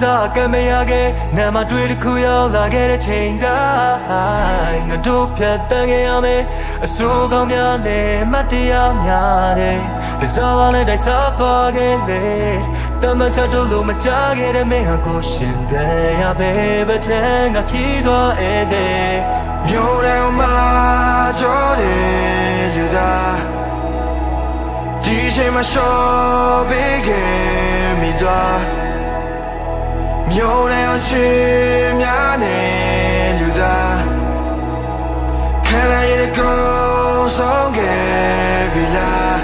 စိတ်တစားကမရခဲ့နာမတွေ့တစ်ခုရောက်လာခဲ့တဲ့ချိန်တိုင်းငါတို့ဖြတ်တန်းခဲ့ရမယ်အစိုးကောင်းများနဲ့မတ်တရားများတယ်ဒီစားလာနဲ့တိုက်စားသွားခဲ့လေတမချတ်တို့လိုမကြခဲ့တဲ့မင်းဟာကိုရှင်တဲ့ရပဲပဲချမ်းကခီးသွားတဲ့မြို့ထဲမှာကြောတယ်လူသားဒီချိန်မှာရှော့ပေးခဲ့မိသွား မြို့ထဲအောင်ချင်များနေလူသားခံရတဲ့ကောင်းဆုံးခဲ့ပြီလား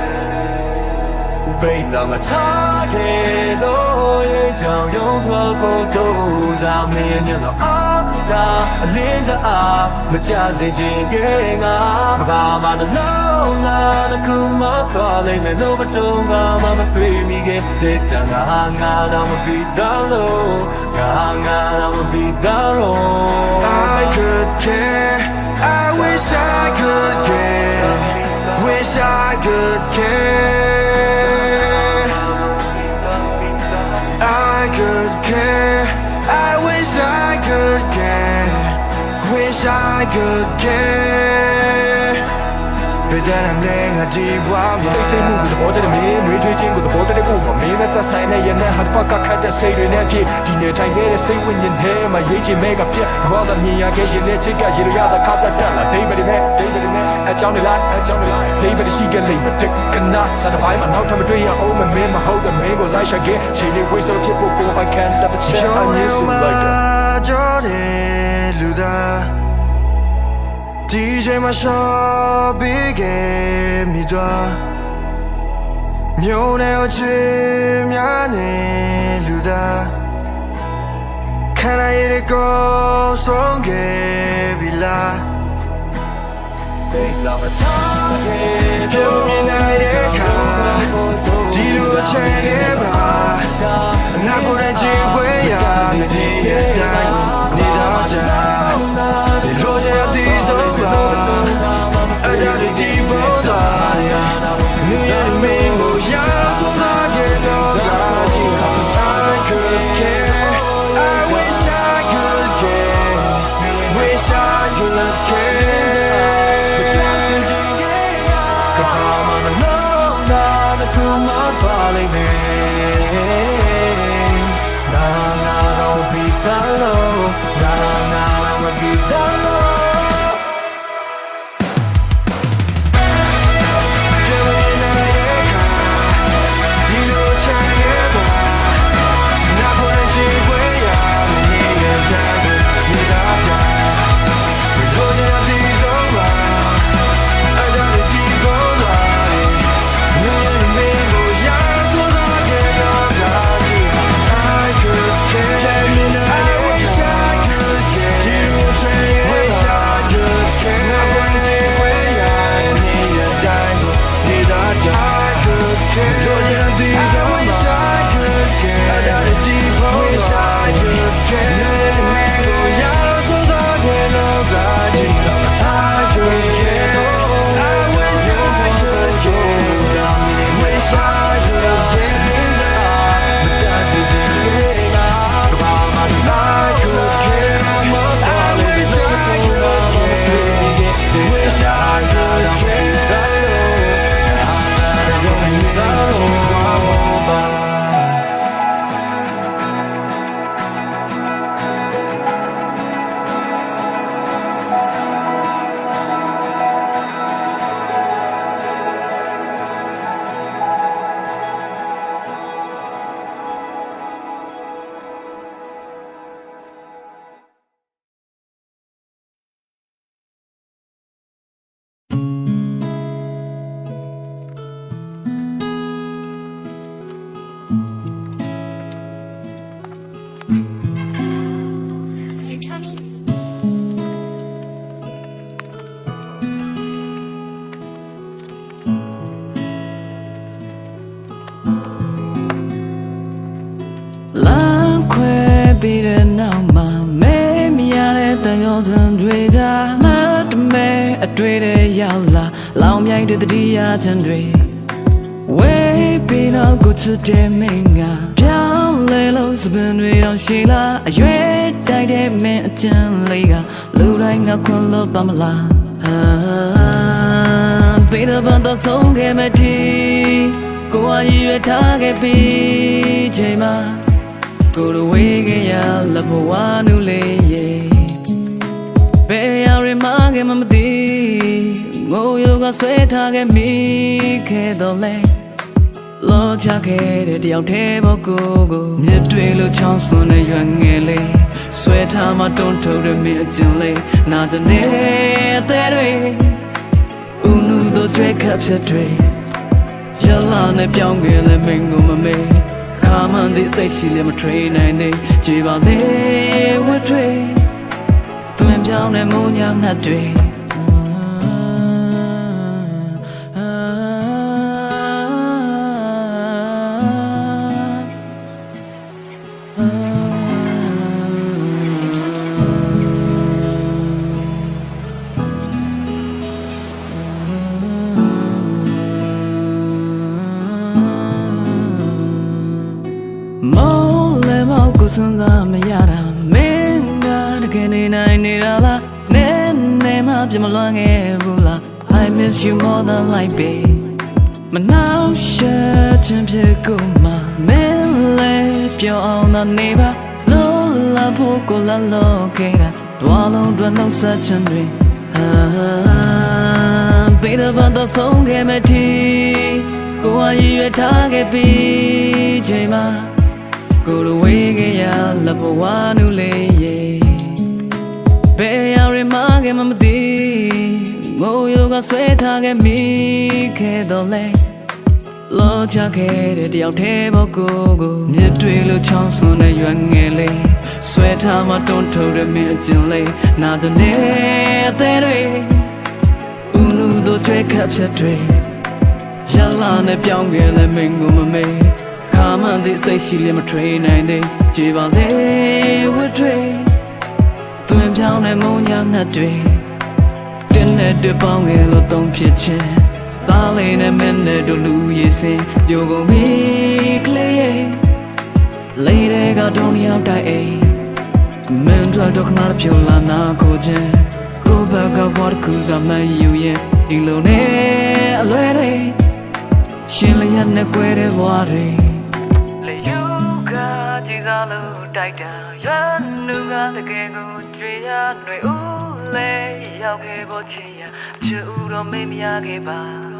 ပိတ်လာမထားခဲ့တော့ရဲ့ကြောင့်ရုံထွက်ဖို့တို့စားမင်းမျက်နှာအားသာအလေးစားအားမကြစေချင်ခဲ့ငါဘာမှမ လုံးလာတခုမှသွားလိမ့်မယ်လို့မတုံးကမှမတွေ့မိခဲ့တဲ့တန်ငါငါတော့မပြီးတော့လို့ငါငါတော့မပြီးတော့လို့ I could care I wish I could care wish I could care I could care I wish I could care wish I could care But then I'm laying a deep one တိတ်ဆိတ်မှုကိုသဘောကျတဲ့မင်းနှွေးထွေးခြင်းကိုသဘောတတဲ့ကိုမမင်းနဲ့သက်ဆိုင်တဲ့ရတဲ့ဟာတစ်ပတ်ကခတ်တဲ့စိတ်တွေနဲ့ပြည့်ဒီနေထိုင်ခဲ့တဲ့စိတ်ဝိညာဉ်ထဲမှာရေးချင်မဲကပြက်ဘာသာမြင်ရခဲ့ရင်လည်းချစ်ကရေရရတာခတ်တတ်လာဒိဗယ်ဒီမဲ့ဒိဗယ်ဒီမဲ့အကြောင်းတွေလားအကြောင်းတွေလားဒိဗယ်ရှိခဲ့လိမ့်မယ်တက်ကနာစတဲ့ဘိုင်းမှာနောက်ထပ်မတွေ့ရအောင်မမင်းမဟုတ်တဲ့မင်းကိုလိုက်ရှာခဲ့ချီလေး waste ဖြစ်ဖို့ကိုပိုင်ခံတတ်တဲ့ချက်အနည်းစုလိုက်တယ်ကြောတယ်လူသား ဒီချိန်မှာရှော့ပေးခဲ့မိသွားမြို့နယ်ချင်များနေလူသားခံရတဲ့ကောင်းဆုံးခဲ့ပြီလား Take love target ပြုံးမြင်နိုင်တဲ့အခါဒီလိုအချိန်ရဲ့ပါငါကိုယ်တိုင်ကြည့်ခွဲရတဲ့နေ့ရက်တိုင်း ပြီးတဲ့နောက်မှာမဲမရတဲ့တန်ရုံစံတွေကမတ်တမဲအတွေ့တဲ့ရောက်လာလောင်မြိုက်တဲ့တတိယချန်တွေဝေးပြီးတော့ကိုချစ်တဲ့မင်းကပြောင်းလဲလို့စပင်တွေတော့ရှိလားအရွယ်တိုက်တဲ့မင်းအကျဉ်းလေးကလူတိုင်းကခွန်လို့ပါမလားအာဘေးတော့တော့ဆုံးခဲ့မတီကိုယ်အရွယ်ထားခဲ့ပြီးချိန်မှာ ကိုယ်ဝေးခဲ့ရလဘဝနုလေးရဲ့ဘယ်ရရမခဲ့မှမသိငိုယောကဆွဲထားခဲ့မိခဲ့တော့လဲလောချခဲ့တဲ့တယောက်တည်းဘောကိုကိုမြစ်တွေလိုချောင်းစွန်းတဲ့ရွက်ငယ်လေးဆွဲထားမှတွန်းထုတ်တဲ့မြစ်အကျဉ်းလေးနာကြနေအသေးတွေဦးနူတို့တွေခပ်ချက်တွေရလာနဲ့ပြောင်းခဲ့လဲမင်းကိုမမေး ခါမှန်သည်စိတ်ရှိလည်းမထွေးနိုင်သေးကြည်ပါစေဝတ်တွေသွင်ပြောင်းတဲ့မုံညာငတ်တွေ more than like babe မနှောက်ရှက်ခြင်းဖြစ်ကိုမှမင်းလဲပြောအောင်တော့နေပါလို့လာဖို့ကိုလာလို့ခဲ့တာတွားလုံးတွနှုတ်ဆက်ခြင်းတွေအာဘေးတော့တော့ဆုံးခဲ့မတီကိုယ်အရွယ်ထားခဲ့ပြီးချိန်မှာကိုယ်ဝေးခဲ့ရလဘဝနုလေးရဲ့ဘယ်ရရမခဲ့မှမသိ ငိုယောကဆွဲထားခဲ့မိခဲ့တော့လဲလောချခဲ့တဲ့တယောက်တည်းဘောကိုကိုမြစ်တွေလိုချောင်းစွန်းတဲ့ရွက်ငယ်လေးဆွဲထားမှတွန်းထုတ်တဲ့မင်းအကျဉ်းလေးနာကြနေအသေးတွေဦးနူတို့တွေခပ်ချက်တွေရလာနဲ့ပြောင်းခဲ့လဲမင်းကိုမမေးခါမှန်သည်စိတ်ရှိလည်းမထွေးနိုင်သေးကြည်ပါစေဝတ်တွေသွင်ပြောင်းတဲ့မုံညာငတ်တွေတင်း နဲ့တပေါင်းငယ်လို့သုံးဖြစ်ချင်းသားလေးနဲ့မင်းနဲ့တို့လူရည်စင်ပြိုကုန်ပြီကလေးရဲ့လေးတွေကတုံးရောက်တိုက်အိမ်မင်းတို့တော့ခဏပြိုလာနာကိုချင်းကိုဘကဘော်ကူစမယူရင်ဒီလိုနဲ့အလွဲတွေရှင်လျက်နဲ့ကွဲတဲ့ဘွားတွေလေယူကကြည်စားလို့တိုက်တာရန်လူကတကယ်ကိုကြွေရຫນွေဦး လေရောက်ခဲ့ဖို့ချင်ရချူတော့မေးမရခဲ့ပါ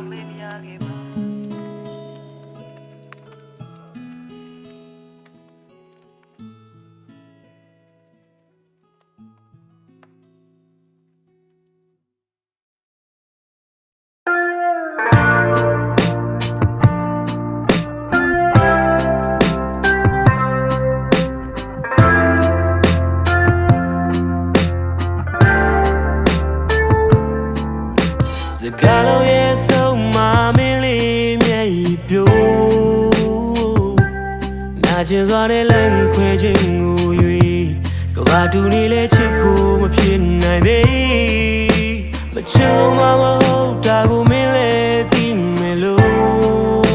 စကားလုံးရဲ့ဆုံးမမင်းလေးမျက်ရည်ပြိုးနာကျင်စွာနဲ့လမ်းခွဲခြင်းကို၍ကဘာတူနေလဲချစ်ဖို့မဖြစ်နိုင်သေးမချူမမဟုတ်တာကိုမင်းလည်းသိမယ်လို့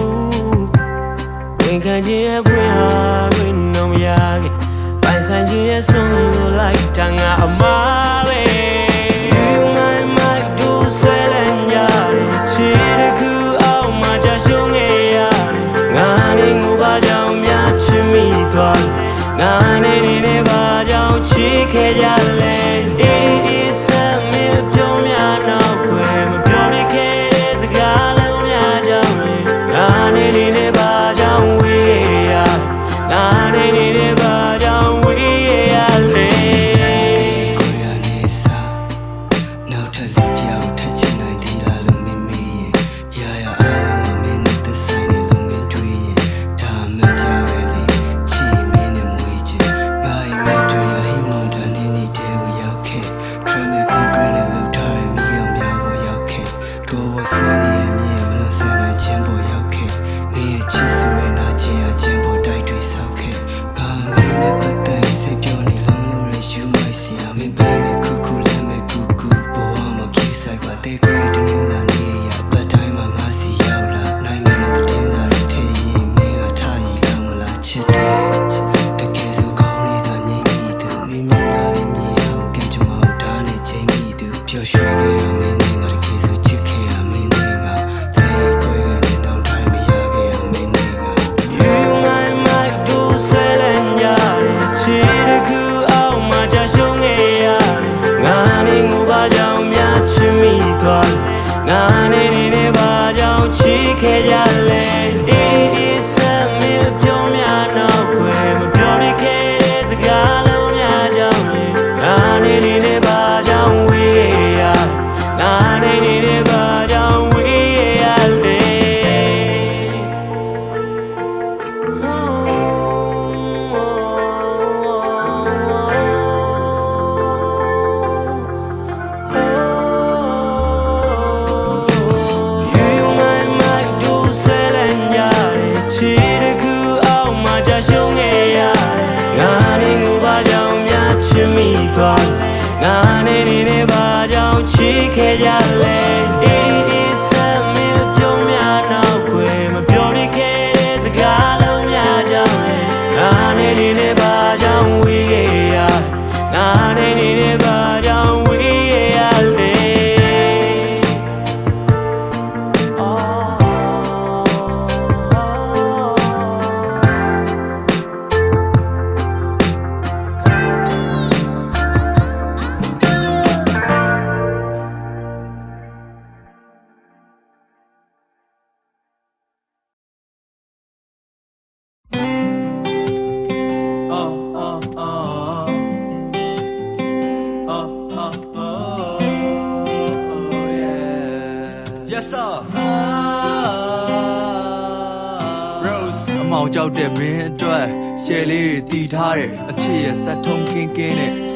ဝင်ခံခြင်းရဲ့ဖွင့်ဟာခွင့်တော့မရခဲ့ပိုင်ဆိုင်ခြင်းရဲ့ဆုံးလို့လိုက်တာငါအမား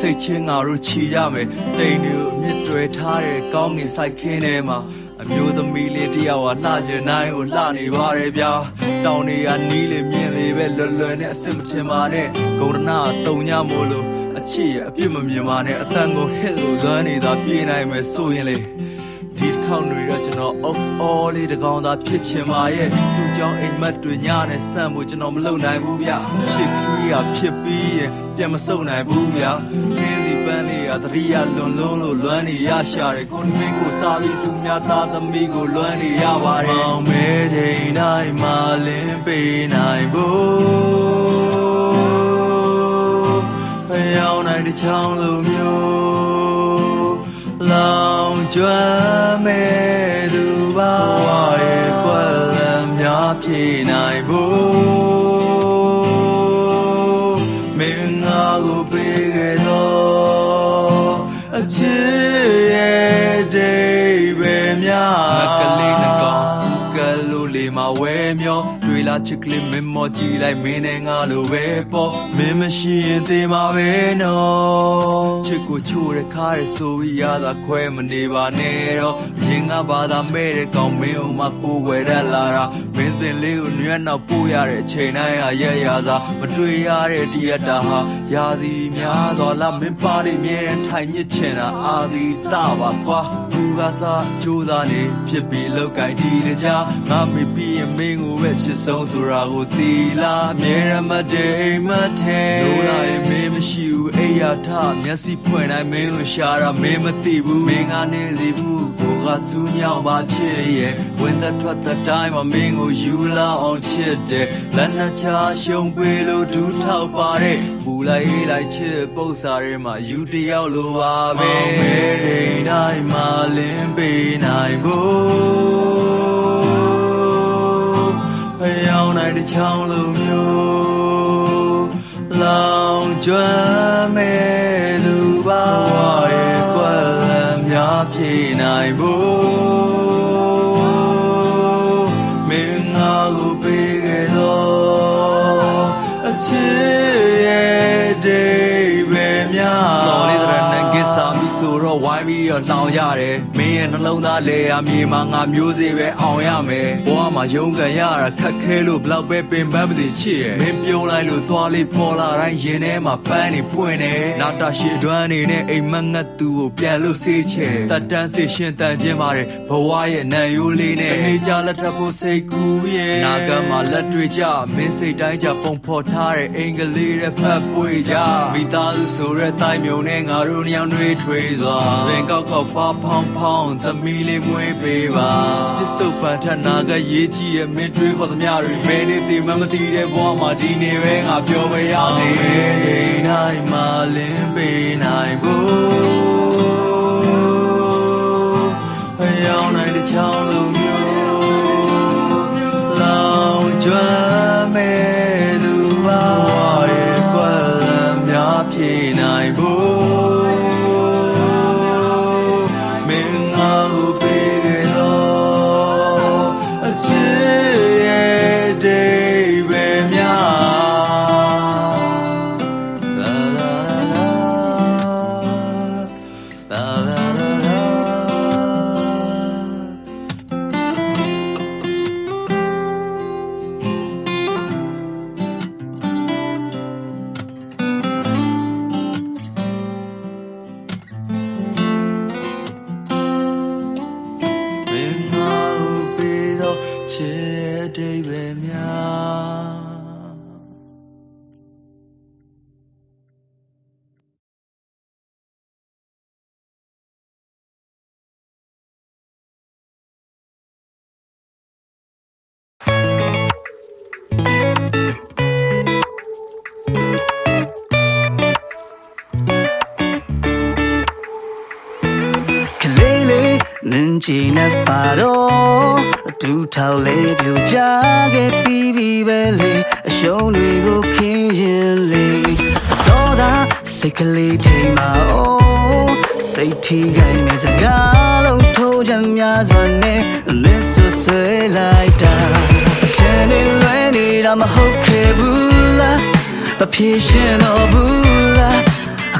စိတ်ချင်းငါတို့ချီရမယ်တိမ်တွေကိုအမြင့်တွဲထားတဲ့ကောင်းငင်ဆိုင်ခင်းထဲမှာအမျိုးသမီးလေးတစ်ယောက်ဟာလှကျင်နိုင်ကိုလှနေပါတယ်ဗျာတောင်တွေကနီးလေမြင်လေပဲလွယ်လွယ်နဲ့အစ်မထင်ပါနဲ့ဂုဏနာတုံညမို့လို့အချစ်ရဲ့အပြစ်မမြင်ပါနဲ့အတန်ကိုဟစ်လို့လွမ်းနေတာပြေးနိုင်မယ်ဆိုရင်လေ ဒီတစ်ခေါက်တွေတော့ကျွန်တော်အော်အော်လေးတကောင်သာဖြစ်ချင်ပါရဲ့သူကြောင့်အိမ်မက်တွေညနဲ့ဆန့်ဖို့ကျွန်တော်မလုပ်နိုင်ဘူးဗျချစ်ခွေးရဖြစ်ပြီးရပြန်မစုံနိုင်ဘူးဗျခင်းစီပန်းလေးရတရိယာလွန်လုံးလို့လွမ်းနေရရှာတယ်ကိုနှင်းကိုစားပြီးသူများသားသမီးကိုလွမ်းနေရပါတယ်မောင်မဲချိန်တိုင်းမှာလင်းပေးနိုင်ဖို့ဖျောင်းနိုင်တစ်ချောင်းလိုမျိုး င်ကျွမ်းမဲ့သူပါဝါရဲ့ကွက်လမ်းများဖြေနိုင်ဖို့မင်းငါကိုပေးခဲ့တော့အချစ် တွေ့လာချစ်ကလေးမင်းမောကြည့်လိုက်မင်းနဲ့ငါလိုပဲပေါ့မင်းမရှိရင်သေမှာပဲနော်ချစ်ကိုချိုးရခါရဆိုပြီးရတာခွဲမနေပါနဲ့တော့အရင်ကဘာသာမဲ့တဲ့ကောင်မင်းအောင်မကိုဝယ်ရလာတာမင်းစပင်လေးကိုနွေးနောက်ပို့ရတဲ့အချိန်တိုင်းဟာရက်ရစာမတွေ့ရတဲ့တရတာဟာရာသီ များစွာလာမင်းပါလိမြဲထိုင်ညစ်ချင်တာအာဒီတာပါကွာသူကစားကြိုးစားနေဖြစ်ပြီးလောက်ကင်ဒီတကြားငါမေပြီးရင်မင်းကိုပဲဖြစ်ဆုံးဆိုတာကိုသိလားအမြဲတမ်းမတည်းအိမ်မထဲလို့လာရင်မင်းမရှိဘူးအိယာထမျက်စိဖွင့်တိုင်းမင်းကိုရှာတာမင်းမသိဘူးမင်းကနေစီဘူးကိုကစူးညောင်းပါချစ်ရဲ့ဝင်သက်ထွက်သက်တိုင်းမှာမင်းကိုယူလာအောင်ချစ်တယ်လက်နှစ်ချာရှုံပေးလို့ဒူးထောက်ပါတဲ့ပူလိုက်အေးလိုက်ချစ်ပုတ်စာထဲမှာယူတယောက်လိုပါပဲမဲချိန်တိုင်းမှာလင်းပေးနိုင်ဖို့ဖျောင်းနိုင်တဲ့ချောင်းလိုမျိုးလောင်ကျွမ်းမဲ့လူပါဝါရဲ့ကွက်လမ်းများဖြေနိုင်ဖို့မင်းငါကိုပေးခဲ့တော့အချစ် some ဆိုတော့ဝိုင်းပြီးတော့လောင်ရတယ်မင်းရဲ့နှလုံးသားလေအမြေမှာငါမျိုးစေ့ပဲအောင်ရမယ်ဘဝမှာရုန်းကန်ရတာခက်ခဲလို့ဘလောက်ပဲပင်ပန်းမသိချစ်ရဲ့မင်းပြုံးလိုက်လို့သွားလေးပေါ်လာတိုင်းရင်ထဲမှာပန်းနေပွင့်နေနာတာရှည်တွမ်းနေနဲ့အိမ်မက်ငတ်သူကိုပြန်လို့ဆေးချေတတ်တန်းစေရှင်တန်ခြင်းပါတယ်ဘဝရဲ့နံရိုးလေးနဲ့အနေချလက်ထပ်ဖို့စိတ်ကူးရဲ့နာကမှာလက်တွေကြမင်းစိတ်တိုင်းကြပုံဖော်ထားတဲ့အင်္ဂလိပ်ရဲ့ဖတ်ပွေကြမိသားစုဆိုတဲ့တိုင်းမြုံနဲ့ငါတို့ညောင်တွေထွေးစွာစပင်ကောက်ကောက်ပါဖောင်းဖောင်းသမီးလေးမွေးပေးပါပစ္စုပန်ထနာကရေးကြည့်ရဲ့မင်းတွေးခေါ်သမျှတွေဘယ်နေသိမှမသိတဲ့ဘဝမှာဒီနေပဲငါပြောမရသေးချိန်တိုင်းမှာလင်းပေးနိုင်ဖို့ဖျောင်းနိုင်တဲ့ချောင်းလိုမျိုးလောင်ကျွမ်းမဲ့လူပါရဲ့ကွက်လမ်းများဖြေနိုင်ဖို့ ချင်နဲ့ပါတော့ဒူထောက်လေးပြူကြခဲ့ပြီးပြီပဲလေအရှုံးတွေကိုခင်းရင်လေတော့သာစိတ်ကလေးထိန်မှာအိုးစိတ်ထိခိုင်နေစကားလုံးထိုးချင်များစွာနဲ့လင်းဆွဆွဲလိုက်တာချင်နေလွယ်နေတာမဟုတ်ခဲ့ဘူးလားမဖြေရှင်းတော့ဘူးလားအ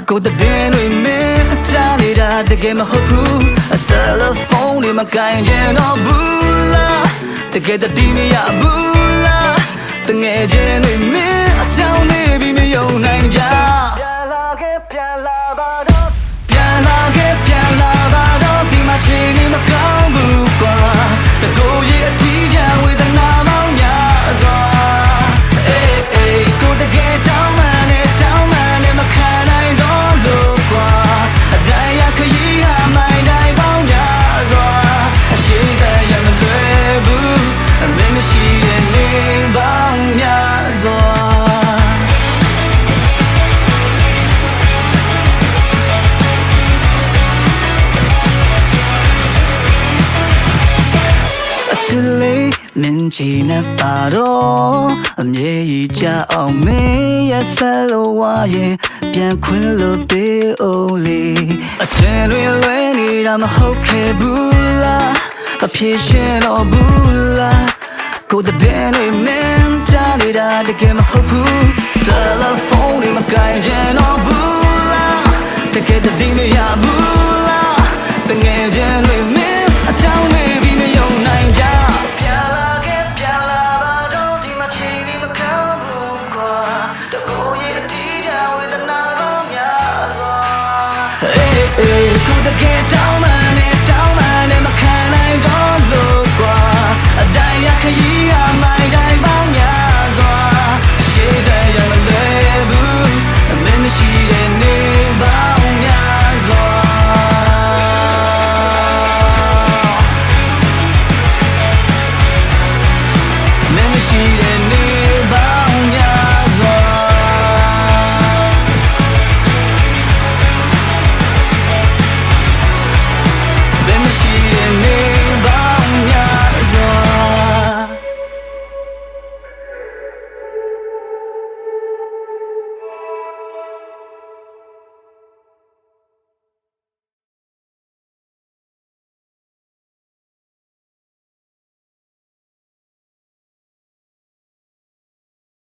ကိုတတဲ့တွေမင်းအချနေတာတကယ်မဟုတ်ဘူးအတယ်လီဖုန်းတွေမကင်ချင်တော့ဘူးလားတကယ်တတိမရဘူးလားတငယ်ချင်းတွေမင်းအချောင်းနေပြီးမယုံနိုင်ကြပြန်လာခဲ့ပြန်လာပါတော့ပြန်လာခဲ့ပြန်လာပါတော့ဒီမှာချင်နေမကောင်းဘူးကွာတကိုယ်ရဲ့အထီးချဝေဒနာမောင်းများစွာအေးအေးကိုတကယ် ချင်နဲ့ပါတော့အမြဲကြီးကြအောင်မင်းရဲ့ဆက်လို့ဝါရင်ပြန်ခွင့်လို့ပေးအောင်လေအထင်တွေလွဲနေတာမဟုတ်ခဲ့ဘူးလားအဖြေရှင်းတော့ဘူးလားကိုယ်တဲ့တွေမင်းချနေတာတကယ်မဟုတ်ဘူးတယ်လီဖုန်းတွေမကင်ချင်တော့ဘူးလားတကယ်တည်းမရဘူးလားတငယ်